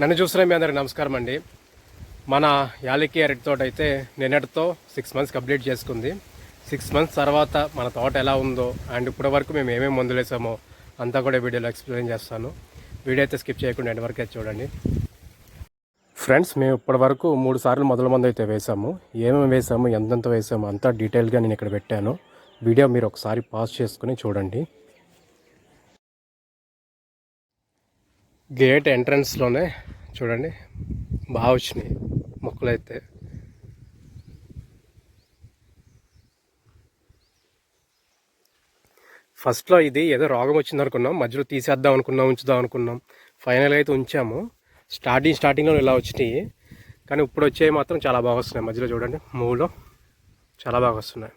నన్ను చూసిన మీ అందరికి నమస్కారం అండి. మన యాలకి అరటి తోట అయితే నిన్నటితో సిక్స్ మంత్స్ కంప్లీట్ చేసుకుంది. సిక్స్ మంత్స్ తర్వాత మన తోట ఎలా ఉందో అండ్ ఇప్పటి వరకు మేము ఏమేమి మందులు వేసామో అంతా కూడా వీడియోలో ఎక్స్ప్లెయిన్ చేస్తాను. వీడియో అయితే స్కిప్ చేయకుండా ఎండ్ వరకు అయితే చూడండి. ఫ్రెండ్స్ మేము ఇప్పటి వరకు మూడు సార్లు మొదల మందు అయితే వేసాము. ఏమేమి వేసాము ఎంతెంత వేసాము అంతా డీటెయిల్గా నేను ఇక్కడ పెట్టాను. వీడియో మీరు ఒకసారి పాస్ చేసుకుని చూడండి. గేట్ ఎంట్రన్స్లోనే చూడండి బాగా వచ్చినాయి మొక్కలు అయితే ఫస్ట్లో ఇది ఏదో రోగం వచ్చింది అనుకున్నాం మధ్యలో తీసేద్దాం అనుకున్నాం ఉంచుదాం అనుకున్నాం. ఫైనల్ అయితే ఉంచాము. స్టార్టింగ్ స్టార్టింగ్లో ఇలా వచ్చినాయి. కానీ ఇప్పుడు వచ్చేవి మాత్రం చాలా బాగా వస్తున్నాయి. మధ్యలో చూడండి మూలో చాలా బాగా వస్తున్నాయి.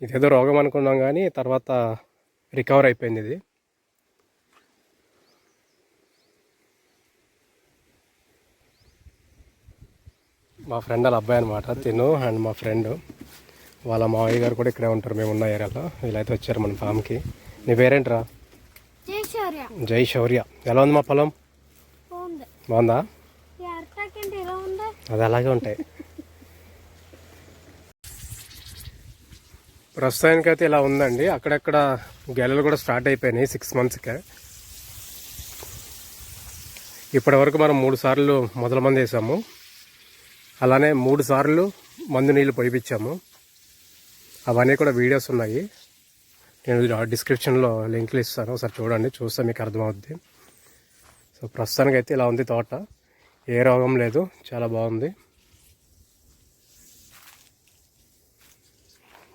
ఇదేదో రోగం అనుకున్నాం కానీ తర్వాత రికవర్ అయిపోయింది ఇది. మా ఫ్రెండ్ వాళ్ళ అబ్బాయి అనమాట తిను అండ్ మా ఫ్రెండ్. వాళ్ళ మావయ్య గారు కూడా ఇక్కడే ఉంటారు మేము ఉన్న ఏరియాలో. వీళ్ళైతే వచ్చారు మన ఫామ్కి. నీ పేరేంట్రా? జై శౌర్య. ఎలా ఉంది మా పొలం? బాగుంది. అది అలాగే ఉంటాయి. ప్రస్తుతానికైతే ఇలా ఉందండి. అక్కడక్కడ గెలలు కూడా స్టార్ట్ అయిపోయినాయి సిక్స్ మంత్స్కే ఇప్పటి వరకు మనం మూడు సార్లు మొదల మంది వేసాము. అలానే మూడు సార్లు మందు నీళ్ళు పోయిపించాము అవన్నీ కూడా వీడియోస్ ఉన్నాయి. నేను డిస్క్రిప్షన్లో లింక్లు ఇస్తాను. ఒకసారి చూడండి చూస్తే మీకు అర్థమవుద్ది. సో ప్రస్తుతానికి అయితే ఇలా ఉంది తోట. ఏ రోగం లేదు చాలా బాగుంది.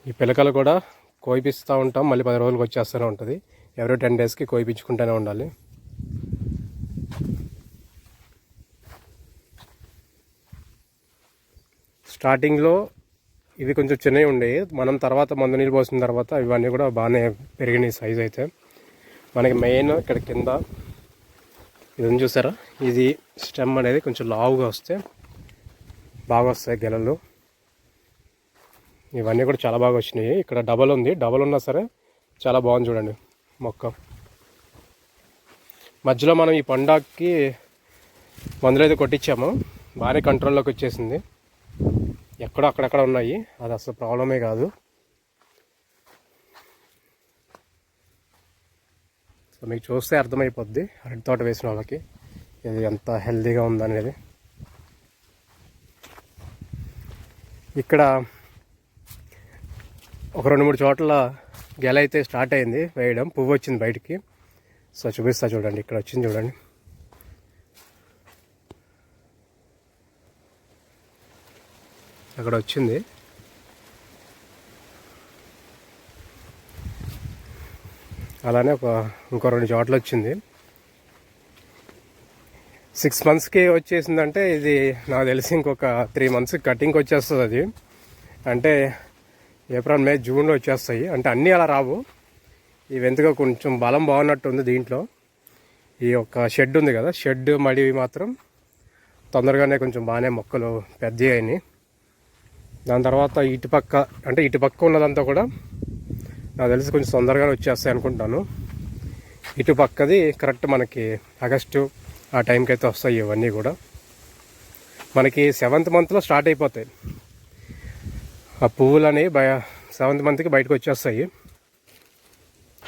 ఈ పిలకలు కూడా కోయిపిస్తూ ఉంటాం. మళ్ళీ పది రోజులకు వచ్చేస్తూనే ఉంటుంది. ఎవరో టెన్ డేస్కి కోయిపించుకుంటూనే ఉండాలి. స్టార్టింగ్లో ఇవి కొంచెం చిన్నవి ఉండేవి. మనం తర్వాత మందు నీళ్ళు పోసిన తర్వాత ఇవన్నీ కూడా బాగానే పెరిగినాయి సైజ్ అయితే. మనకి మెయిన్ ఇక్కడ కింద ఇది చూసారా? ఇది స్టెమ్ అనేది కొంచెం లావుగా వస్తే బాగా వస్తాయి గెలలు. ఇవన్నీ కూడా చాలా బాగా వచ్చినాయి. ఇక్కడ డబల్ ఉంది. డబల్ ఉన్నా సరే చాలా బాగుంది చూడండి మొక్క. మధ్యలో మనం ఈ పండాకి మందులు అయితే కొట్టించాము. బాగానే కంట్రోల్లోకి వచ్చేసింది. ఎక్కడో అక్కడక్కడ ఉన్నాయి. అది అసలు ప్రాబ్లమే కాదు. సో మీకు చూస్తే అర్థమైపోద్ది. అరటి తోట వేసిన వాళ్ళకి ఇది ఎంత హెల్దీగా ఉందనేది. ఇక్కడ ఒక రెండు మూడు చోట్ల గెల అయితే స్టార్ట్ అయింది వేయడం. పువ్వు వచ్చింది బయటికి. సో చూపిస్తా చూడండి. ఇక్కడ వచ్చింది చూడండి. అక్కడ వచ్చింది. అలానే ఒక ఇంకో రెండు చోట్ల వచ్చింది. సిక్స్ మంత్స్కి వచ్చేసిందంటే ఇది నాకు తెలిసి ఇంకొక త్రీ మంత్స్కి కటింగ్కి వచ్చేస్తుంది అది. అంటే ఏప్రిల్ మే జూన్లో వచ్చేస్తాయి. అంటే అన్నీ అలా రావు. ఇవి ఎందుకో కొంచెం బలం బాగున్నట్టు ఉంది దీంట్లో. ఈ యొక్క షెడ్ ఉంది కదా షెడ్ మడి మాత్రం తొందరగానే కొంచెం బాగానే మొక్కలు పెద్దవి అయినాయి దాని తర్వాత ఇటుపక్క అంటే ఇటుపక్క ఉన్నదంతా కూడా నాకు తెలిసి కొంచెం తొందరగానే వచ్చేస్తాయి అనుకుంటాను. ఇటుపక్కది కరెక్ట్ మనకి ఆగస్టు ఆ టైంకి అయితే వస్తాయి ఇవన్నీ కూడా. మనకి సెవెంత్ మంత్లో స్టార్ట్ అయిపోతాయి. ఆ పువ్వులు అనేవి బయ సెవెంత్ మంత్కి బయటకు వచ్చేస్తాయి.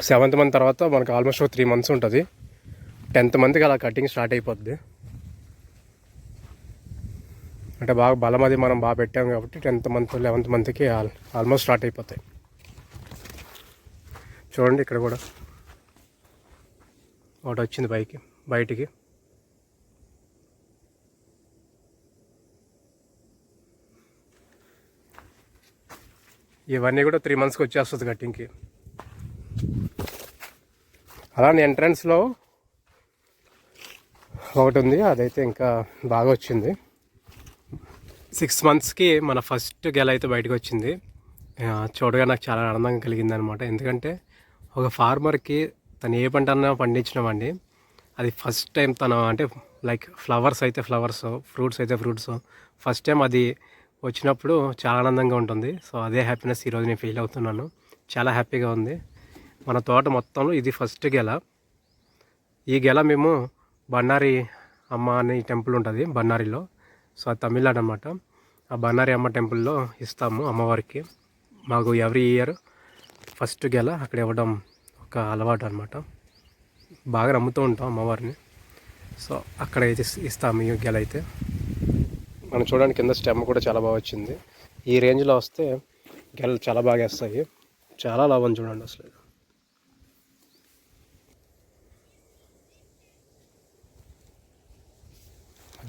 సెవెంత్ మంత్ తర్వాత మనకు ఆల్మోస్ట్ త్రీ మంత్స్ ఉంటుంది. టెన్త్ మంత్కి అలా కటింగ్ స్టార్ట్ అయిపోద్ది. అంటే బాగా బలం అది మనం బాగా పెట్టాం కాబట్టి టెన్త్ మంత్ లెవెంత్ మంత్కి ఆల్ ఆల్మోస్ట్ స్టార్ట్ అయిపోతాయి. చూడండి ఇక్కడ కూడా. ఒకటి వచ్చింది బైక్ బయటికి. ఇవన్నీ కూడా త్రీ మంత్స్కి వచ్చేస్తుంది కట్టింగ్కి. అలానే ఎంట్రన్స్లో ఒకటి ఉంది అదైతే ఇంకా బాగా వచ్చింది. సిక్స్ మంత్స్కి మన ఫస్ట్ గెల అయితే బయటకు వచ్చింది చూడగా నాకు చాలా ఆనందంగా కలిగింది అనమాట ఎందుకంటే ఒక ఫార్మర్కి తను ఏ పంట అన్నా పండించినామండి అది ఫస్ట్ టైం తను అంటే లైక్ ఫ్లవర్స్ అయితే ఫ్లవర్స్ ఫ్రూట్స్ అయితే ఫ్రూట్స్. ఫస్ట్ టైం అది వచ్చినప్పుడు చాలా ఆనందంగా ఉంటుంది. సో అదే హ్యాపీనెస్ ఈరోజు నేను ఫీల్ అవుతున్నాను. చాలా హ్యాపీగా ఉంది. మన తోట మొత్తంలో ఇది ఫస్ట్ గెల. ఈ గెల మేము బన్నారి అమ్మ అనే టెంపుల్ ఉంటుంది బన్నారిలో. సో అది తమిళనాడు అనమాట ఆ బన్నారి అమ్మ టెంపుల్లో ఇస్తాము అమ్మవారికి. మాకు ఎవ్రీ ఇయర్ ఫస్ట్ గెల అక్కడ ఇవ్వడం ఒక అలవాటు అనమాట బాగా నమ్ముతూ ఉంటాం అమ్మవారిని. సో అక్కడ అయితే ఇస్తాము ఈ గెల అయితే. మనం చూడడానికి కింద స్టెమ్ కూడా చాలా బాగా వచ్చింది. ఈ రేంజ్లో వస్తే గెలలు చాలా బాగా వేస్తాయి. చాలా లాభం చూడండి అసలు.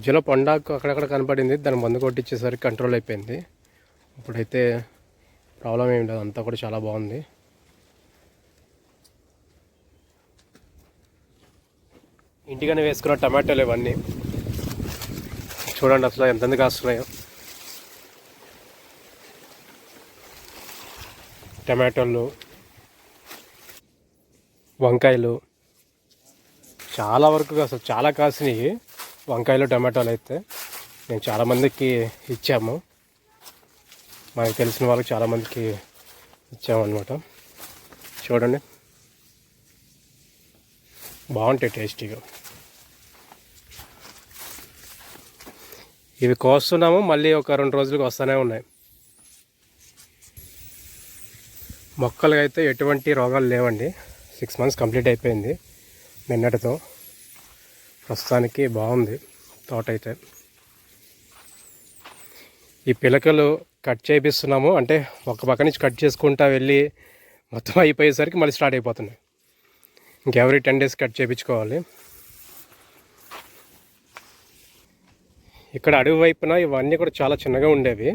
మధ్యలో పొండాకు అక్కడక్కడ కనపడింది. దాని మందు కొట్టించేసరికి కంట్రోల్ అయిపోయింది. ఇప్పుడైతే ప్రాబ్లం ఏం లేదు. అంతా కూడా చాలా బాగుంది. ఇంటికనే వేసుకున్న టమాటాలు ఇవన్నీ. చూడండి అసలు ఎంతమంది కాస్తున్నాయో. టమాటోలు వంకాయలు. చాలా వరకు అసలు చాలా కాసినాయి. వంకాయలు టమాటాలు అయితే మేము చాలామందికి ఇచ్చాము. మనకు తెలిసిన వాళ్ళకి చాలామందికి ఇచ్చామన్నమాట. చూడండి. బాగుంటాయి టేస్టీగా. ఇవి కోస్తున్నాము మళ్ళీ ఒక రెండు రోజులకు వస్తూనే ఉన్నాయి. మొక్కలు అయితే ఎటువంటి రోగాలు లేవండి. సిక్స్ మంత్స్ కంప్లీట్ అయిపోయింది నిన్నటితో. ప్రస్తుతానికి బాగుంది తోట అయితే. ఈ పిలకలు కట్ చేపిస్తున్నాము. అంటే ఒక పక్క నుంచి కట్ చేసుకుంటా వెళ్ళి మొత్తం అయిపోయేసరికి మళ్ళీ స్టార్ట్ అయిపోతున్నాయి. ఇంకెవరీ టెన్ డేస్ కట్ చేయించుకోవాలి ఇక్కడ అడవి వైపున ఇవన్నీ కూడా చాలా చిన్నగా ఉండేవి.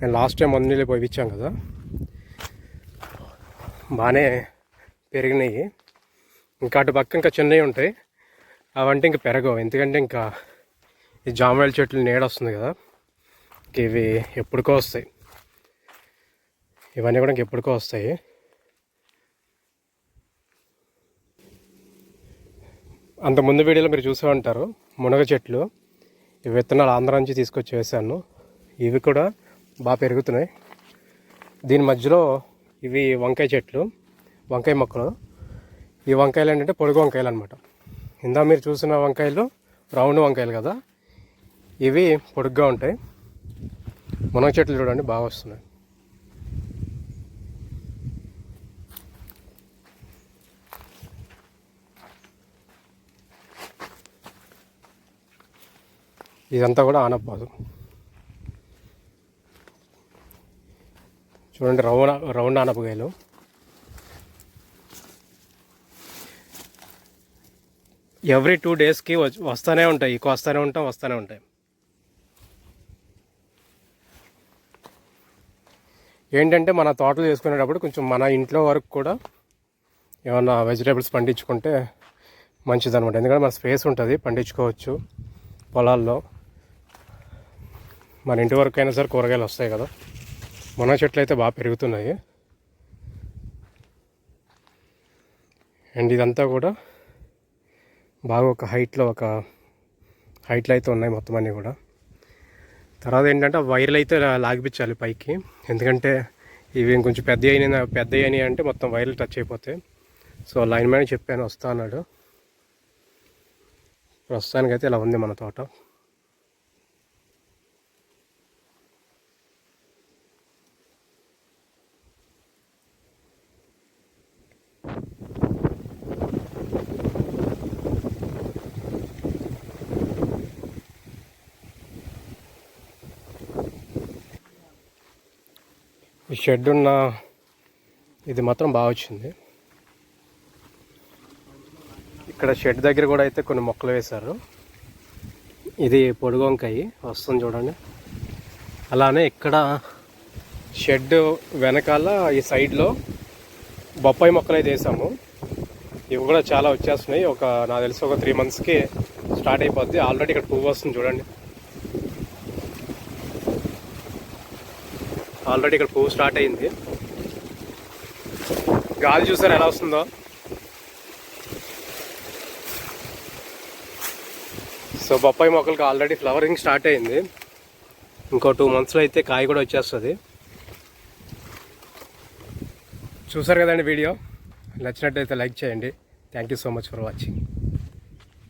నేను లాస్ట్ టైం మందులు పోయించాం కదా. బాగానే పెరిగినాయి. ఇంకా అటు పక్క ఇంకా చిన్నవి ఉంటాయి. అవంటే ఇంకా పెరగవు. ఎందుకంటే ఇంకా ఈ జామవాయల చెట్లు నీడ వస్తుంది కదా. ఇంక ఇవి ఎప్పటికో వస్తాయి. ఇవన్నీ కూడా ఇంక వస్తాయి. అంత ముందు వీడియోలో మీరు చూసే ఉంటారు మునగ చెట్లు. ఈ విత్తనాలు ఆంధ్ర నుంచి తీసుకొచ్చి వేసాను ఇవి కూడా బాగా పెరుగుతున్నాయి. దీని మధ్యలో ఇవి వంకాయ చెట్లు వంకాయ మొక్కలు. ఈ వంకాయలు ఏంటంటే పొడుగు వంకాయలు అనమాట ఇందా మీరు చూసిన వంకాయలు రౌండ్ వంకాయలు కదా? ఇవి పొడుగ్గా ఉంటాయి. మునగ చెట్లు చూడండి బాగా వస్తున్నాయి. ఇదంతా కూడా ఆనపాదు చూడండి రౌండ్ రౌండ్ ఆనపకాయలు. ఎవ్రీ టూ డేస్కి వస్తూనే ఉంటాయి. ఇక వస్తూనే ఉంటాం వస్తూనే ఉంటాయి. ఏంటంటే మన తోటలు చేసుకునేటప్పుడు కొంచెం మన ఇంట్లో వరకు కూడా ఏమన్నా వెజిటేబుల్స్ పండించుకుంటే మంచిదనమాట ఎందుకంటే మన స్పేస్ ఉంటుంది పండించుకోవచ్చు పొలాల్లో. మన ఇంటి వరకు అయినా సరే కూరగాయలు వస్తాయి కదా. మునగ చెట్లు అయితే బాగా పెరుగుతున్నాయి. అండ్ ఇదంతా కూడా బాగా ఒక హైట్లో ఒక హైట్లో అయితే ఉన్నాయి మొత్తం అన్నీ కూడా. తర్వాత ఏంటంటే వైర్లు అయితే లాగిపించాలి పైకి. ఎందుకంటే ఇవి కొంచెం పెద్ద అయిన పెద్ద అయినాయి అంటే మొత్తం వైర్లు టచ్ అయిపోతాయి. సో లైన్ మ్యాన్ చెప్పాను వస్తా అన్నాడు. ప్రస్తుతానికైతే ఇలా ఉంది మన తోట. ఈ షెడ్ ఉన్న ఇది మాత్రం బాగా వచ్చింది. ఇక్కడ షెడ్ దగ్గర కూడా అయితే కొన్ని మొక్కలు వేశారు. ఇది పొడుగొంకాయ వస్తుంది చూడండి. అలానే ఇక్కడ షెడ్ వెనకాల ఈ సైడ్లో బొప్పాయి మొక్కలు అయితే వేసాము ఇవి కూడా చాలా వచ్చేస్తున్నాయి. ఒక నాకు తెలిసి ఒక త్రీ మంత్స్కి స్టార్ట్ అయిపోద్ది. ఆల్రెడీ ఇక్కడ పువ్వు వస్తుంది చూడండి. ఆల్రెడీ ఇక్కడ పువ్వు స్టార్ట్ అయింది. గాలి చూసారు ఎలా వస్తుందో? సో బొప్పాయి మొక్కలకి ఆల్రెడీ ఫ్లవరింగ్ స్టార్ట్ అయింది. ఇంకో టూ మంత్స్లో అయితే కాయ కూడా వచ్చేస్తుంది. చూసారు కదండి వీడియో? నచ్చినట్టయితే లైక్ చేయండి. Thank you so much for watching